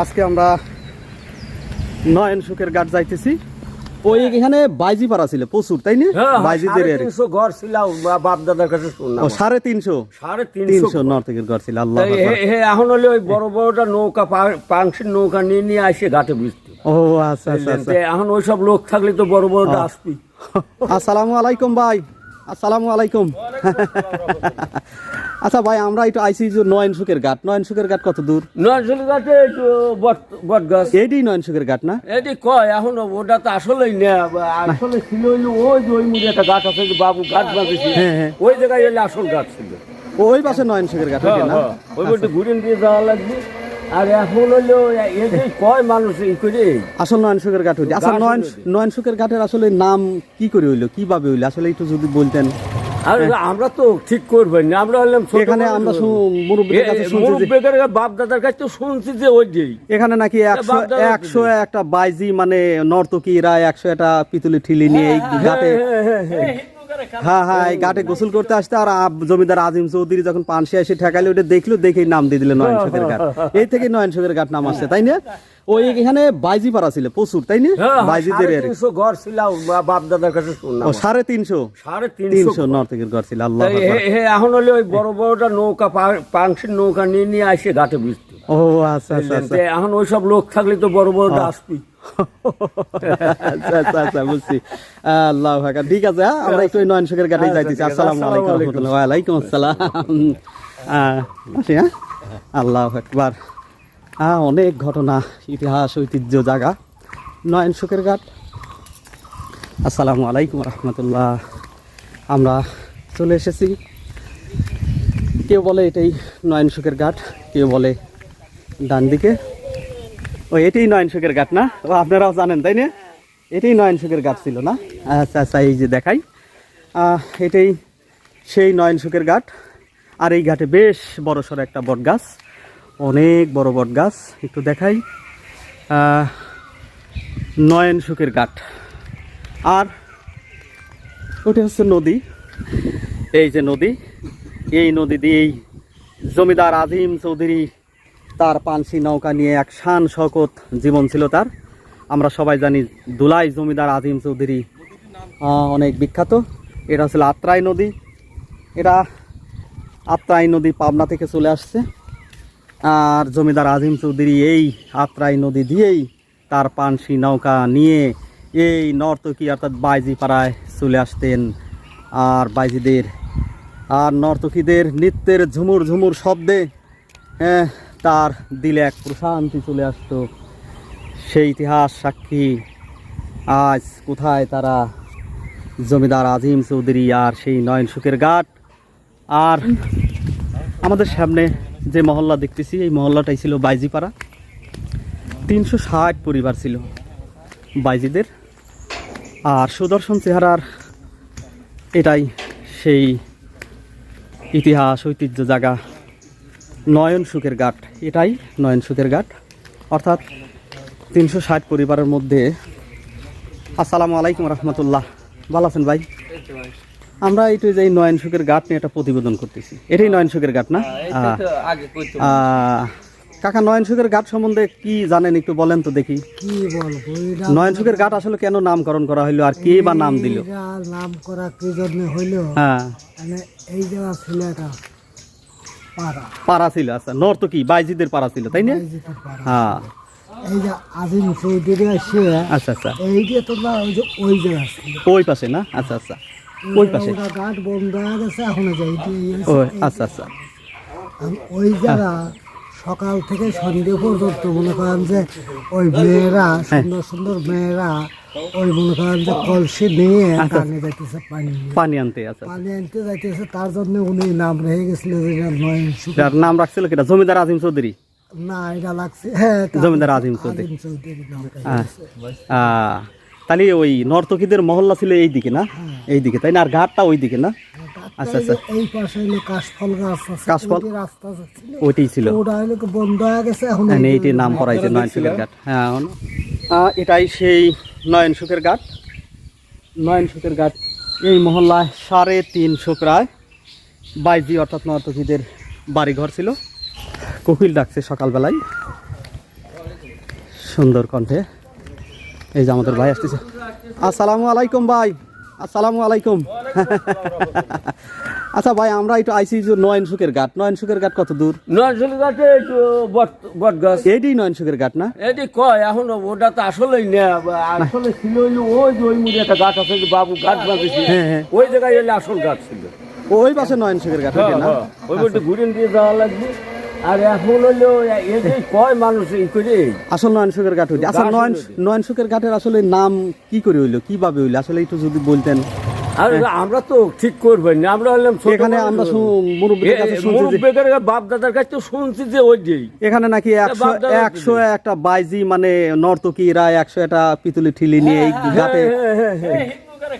আজকে আমরা নয়ন সুখের ঘাট যাইতেছি। ওই এখানে বাইজি পাড়া ছিল প্রচুর তাই না? বাইজিদের সাড়ে তিনশো ঘর ছিল বাপ দাদার কাছে শুনলাম। ও সাড়ে তিনশো? সাড়ে তিনশো নর্তকের ঘর ছিল আল্লাহ এখন হলে ওই বড় বড়টা নৌকা পাংশির নৌকা নিয়ে নিয়ে আসে ঘাটে বুঝতে। ও আচ্ছা আচ্ছা আচ্ছা। এখন ওই সব লোক থাকলে তো বড় বড়টা আসবি আসসালামু আলাইকুম ভাই। আসসালামু আলাইকুম। আচ্ছা ভাই আমরা একটু আইসি যে নয়ন সুখের ঘাট। নয়ন সুখের ঘাট কত দূর নজরুল ঘাটে একটু বট- গাছ এইটি নয়ন সুখের ঘাট না? এটি কয়? এখন ওটা তো আসলেই না। আসলে ছিল ওই যে ওই মুড়ে একটা গাছ আছে যে বাবু গাছ বাঁধেছে। হ্যাঁ, হ্যাঁ। ওই জায়গায় এলে আসল ঘাট ছিল। ওই পাশে নয়ন সুখের ঘাট হ্যাঁ, না। ওই বলতে ঘুরে দিয়ে যাওয়া লাগবে। আর এখন হইল এদের কয় মানুষ এই করে? আসল নয়ন সুখের ঘাট হইছে আচ্ছা নয়ন নয়ন সুখের ঘাটের আসলে নাম কি করে হইল? কীভাবে হইল? আসলে একটু যদি বলতেন। আর আমরা তো ঠিক না। আমরা হলাম এখানে আমরা মুরব্বিদের বাপ দাদার কাছে তো শুনছি যে ওই যেই এখানে নাকি একশো একশো একটা বাইজি মানে নর্তকীরা একশো একটা পিতুলি ঠিলি নিয়ে এই ঘাটে হ্যাঁ হ্যাঁ এই ঘাটে গোসল করতে আসতে আর জমিদার আজিম চৌধুরী যখন পানসি এসে ঠেকাইলে ওটা দেখল দেখেই নাম দিয়ে দিলে নয়ন সুখের ঘাট। এই থেকে নয়ন সুখের ঘাট নাম আসছে তাই না? ওই এখানে বাইজি পাড়া ছিল প্রচুর তাই না? হ্যাঁ, বাইজিদের সাড়ে তিনশো ঘর ছিল বাপ দাদার কাছে শুনলাম। সাড়ে তিনশো? সাড়ে তিনশো তিনশো ঘর। ছিল আল্লাহ তাই হে- হে এখন হলে ওই বড় বড়টা নৌকা পাংশির নৌকা নিয়ে নিয়ে আসে ঘাটে বুঝতে। ও আচ্ছা আচ্ছা আচ্ছা। এখন ওই সব লোক থাকলে তো বড় বড়টা আসবি আচ্ছা আচ্ছা আচ্ছা বুঝছি। আল্লাহ হাকা ঠিক আছে হ্যাঁ? আমরা একটু নয়ন ঘাটে আচ্ছা, যাইতেছি। আসসালামু আলাইকুম ওয়ালাইকুম আসসালাম। আসি হ্যাঁ? আল্লাহ একবার হ্যাঁ অনেক ঘটনা ইতিহাস ঐতিহ্য জায়গা। নয়ন সুখের ঘাট। আসসালামু আলাইকুম রহমতুল্লাহ। আমরা চলে এসেছি। কেউ বলে এটাই নয়ন সুখের ঘাট কেউ বলে ডান দিকে ও, এটাই নয়ন সুখের ঘাট না? ও, আপনারাও জানেন, তাই না? এটাই নয়ন সুখের ঘাট ছিল না? আচ্ছা আচ্ছা এই যে দেখাই। এটাই সেই নয়ন সুখের ঘাট আর এই ঘাটে বেশ বড় সড়ো একটা বট গাছ। অনেক বড় বট গাছ। একটু দেখাই। নয়ন সুখের ঘাট আর ওটা হচ্ছে নদী। এই যে নদী। এই নদী দিয়েই জমিদার আজিম চৌধুরী তার পানসি নৌকা নিয়ে এক শান শকত জীবন ছিল তার। আমরা সবাই জানি দুলাই জমিদার আজিম চৌধুরী অনেক বিখ্যাত। এটা হচ্ছে আত্রাই নদী। এটা আত্রাই নদী পাবনা থেকে চলে আসছে। আর জমিদার আজিম চৌধুরী এই আত্রাই নদী দিয়েই তার পানসি নৌকা নিয়ে এই নর্তকী অর্থাৎ বাইজি পাড়ায় চলে আসতেন। আর বাইজিদের, আর নর্তকীদের নৃত্যের ঝুমুর ঝুমুর শব্দে হ্যাঁ তার দিলে এক প্রশান্তি চলে আসতো। সেই ইতিহাস সাক্ষী আজ কোথায় তারা? জমিদার আজিম চৌধুরী আর সেই নয়ন সুখের ঘাট আর আমাদের সামনে যে মহল্লা দেখতেছি, এই মহল্লাটাই ছিল বাইজিপাড়া। তিনশো ষাট পরিবার ছিল বাইজিদের। আর সুদর্শন চেহারার এটাই সেই ইতিহাস, ঐতিহ্য জায়গা নয়ন সুখের ঘাট এটাই নয়ন সুখের ঘাট অর্থাৎ তিনশো ষাট পরিবারের মধ্যে আসসালামু আলাইকুম রহমতুল্লাহ। ভালো আছেন ভাই? আমরা এইটু যে নয়ন সুখের ঘাট নিয়ে একটা প্রতিবেদন করতেছি। এটাই নয়ন সুখের ঘাট না? আহ, আহ, কাকা নয়ন সুখের ঘাট সম্বন্ধে কি জানেন একটু বলেন তো দেখি। নয়ন সুখের ঘাট আসলে কেন নামকরণ করা হলো আর কে বা নাম দিল? নাম করা কি জন্য হইল? হ্যাঁ। মানে এই জায়গা ছিল পাড়া। ছিল আচ্ছা নর্তকী বাইজিদের পাড়া ছিল তাই না? হ্যাঁ। এই যে আজিম চৌধুরী আসে আচ্ছা আচ্ছা। এই যে তোমরা ওই যে ওই জায়গা ওই পাশে না? আচ্ছা আচ্ছা। ওই পাশে। ঘাট বন্ধ হয়ে গেছে এখন যাই ও আচ্ছা আচ্ছা। ওই জায়গা সকাল থেকে সন্ধ্যে পর্যন্ত মনে করেন যে ওই মেয়েরা হ্যাঁ। সুন্দর সুন্দর মেয়েরা ওই মনে করেন যে কলসি নিয়ে আচ্ছা। টানে যাইতেছে পানি পানি আনতে আচ্ছা। পানি আনতে যাইতেছে তার জন্য উনি নাম রেখে গেছিল যে যার নাম রাখছিল কিটা জমিদার আজিম চৌধুরী। না এটা লাগছে হ্যাঁ জমিদার আজিম চৌধুরী। হ্যাঁ। তাহলে ওই নর্তকীদের মহল্লা ছিল এই দিকে না? এই দিকে তাই না? আর ঘাটটা ওই দিকে না? আচ্ছা আচ্ছা। এই পাশে হলো কাশফল গাছ আছে কাশফল? রাস্তা ছিল ওইটাই ছিল। ওটা হলো বন্ধ হয়ে গেছে এখন হ্যাঁ, এই এইটির নাম করাইছে নয়ন ঘাট। হ্যাঁ এটাই সেই নয়ন সুখের ঘাট নয়ন সুখের ঘাট এই মহল্লায় সাড়ে তিনশো প্রায় বাইজি অর্থাৎ নর্তকীদের বাড়িঘর ছিল। কোকিল ডাকছে সকালবেলায়। সুন্দর কণ্ঠে। এই যে আমাদের ভাই আসতেছে। আসসালামু আলাইকুম ভাই। আসসালামু আলাইকুম। আচ্ছা ভাই আমরা একটু আইসি যে নয়ন সুখের ঘাট। নয়ন সুখের ঘাট কত দূর? নজরুল গাছে একটু বট গাছ এইটি নয়ন সুখের ঘাট না? এটি কয়? এখন ওটা তো আসলেই না। আসলে ছিল ওই যে ওই মুড়ে একটা গাছ আছে বাবু বাঁধেছি। হ্যাঁ, হ্যাঁ। ওই জায়গায় এলে আসল গাছ ছিল। ওই পাশে নয়ন সুখের ঘাট হ্যাঁ, না? হ্যাঁ, ওই বলতে ঘুরে দিয়ে যাওয়া লাগবে। আর এখন হলো এই কয় মানুষ এই করে? আসল নয়ন সুখের ঘাট হইলে আচ্ছা নয়ন নয়ন সুখের ঘাটের আসলে নাম কি করে হইল? কীভাবে হইল? আসলে একটু যদি বলতেন। আর আমরা তো ঠিক করবেন না আমরা হলাম এখানে আমরা মুরব্বীদের কাছে শুনছি যে বাপ দাদার কাছে তো শুনছি যে ওই যেই এখানে নাকি একশো একশো একটা বাইজি মানে নর্তকীরা একশো একটা পিতলি ঠিলি নিয়ে এই ঘাটে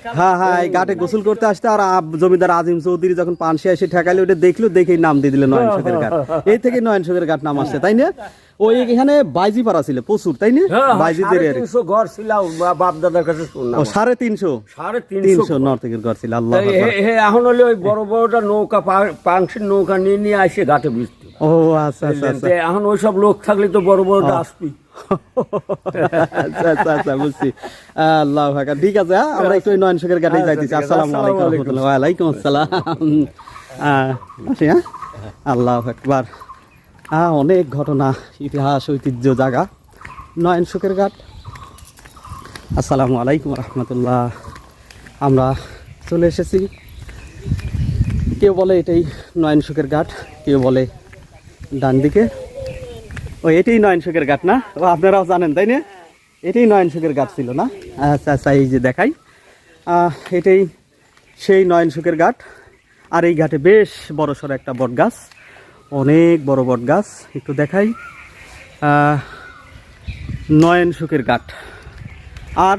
হ্যাঁ, হ্যাঁ, হ্যাঁ। হ্যাঁ হ্যাঁ এই ঘাটে গোসল করতে আসতে আর জমিদার আজিম চৌধুরী যখন পানসি এসে ঠেকাইলে ওটা দেখল দেখেই নাম দিয়ে দিলে নয়ন শোকের ঘাট। এই থেকে নয়ন শোকের ঘাট নাম আসছে তাই না? ওই এখানে বাইজি পাড়া ছিল প্রচুর তাই না? হ্যাঁ, বাইজিদের সাড়ে তিনশো ঘর ছিল বাপ দাদার কাছে ও সাড়ে তিনশো? সাড়ে তিনশো তিনশো ঘর। ছিল আল্লাহ তাই হে- হে, এখন হলে ওই বড় বড়টা নৌকা পাংশির নৌকা নিয়ে নিয়ে আসে ঘাটে বুঝতে ও আচ্ছা আচ্ছা আচ্ছা। এখন ওই সব লোক থাকলে তো বড় বড়টা আসবি আচ্ছা আচ্ছা বুঝছি। আল্লাহ হাকা ঠিক আছে হ্যাঁ? আমরা একটু নয়ন যাইতেছি। আসসালামু আলাইকুম রহমতুল্লাহ। ওয়ালাইকুম আসসালাম। আসি হ্যাঁ? আল্লাহ একবার হ্যাঁ অনেক ঘটনা ইতিহাস ঐতিহ্য জায়গা। নয়ন শোকের ঘাট। আসসালামু আলাইকুম রহমতুল্লাহ। আমরা চলে এসেছি। কেউ বলে এটাই নয়ন শোকের ঘাট কেউ বলে ডান দিকে। ও, এটাই নয়ন শোকের ঘাট না? ও, আপনারাও জানেন, তাই না? এটাই নয়ন শোকের ঘাট ছিল না? আচ্ছা আচ্ছা এই যে দেখাই। এটাই সেই নয়ন শোকের ঘাট আর এই ঘাটে বেশ বড় সড়ো একটা বট গাছ। অনেক বড় বট গাছ। একটু দেখাই। নয়ন শোকের ঘাট আর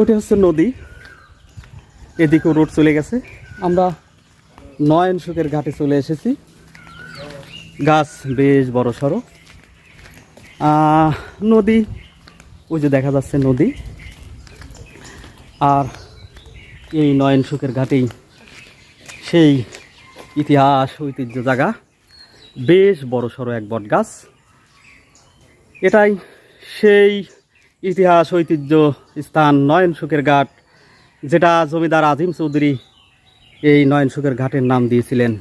ওটা হচ্ছে নদী। এদিকেও রোড চলে গেছে। আমরা নয়ন শোকের ঘাটে চলে এসেছি। গাছ বেশ বড় সড়ো। নদী, ওই যে দেখা যাচ্ছে নদী। আর এই নয়ন সুখের ঘাটেই সেই ইতিহাস, ঐতিহ্য জায়গা বেশ বড় সড়ো এক বট গাছ। এটাই সেই ইতিহাস, ঐতিহ্য স্থান নয়ন সুখের ঘাট, যেটা জমিদার আজিম চৌধুরী এই নয়ন সুখের ঘাটের নাম দিয়েছিলেন।